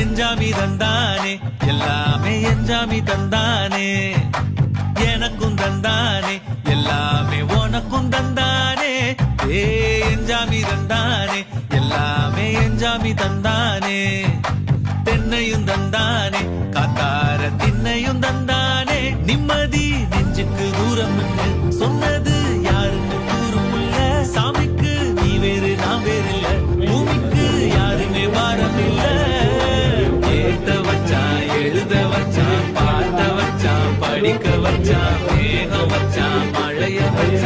எஞ்சாமி தந்தானே. எல்லாமே எஞ்சாமி தந்தானே. எனக்கும் தந்தானே. எல்லாமே உனக்கும் தந்தானே. ஏ எஞ்சாமி தந்தானே. எல்லாமே எஞ்சாமி தந்தானே. தென்னையும் தந்தானே. காத்தார திண்ணையும் தந்தானே. நிம்மதி நெஞ்சுக்கு தூரம் சொன்னது അടിക്ക വച്ച മേഘ വച്ച മഴയ വച്ച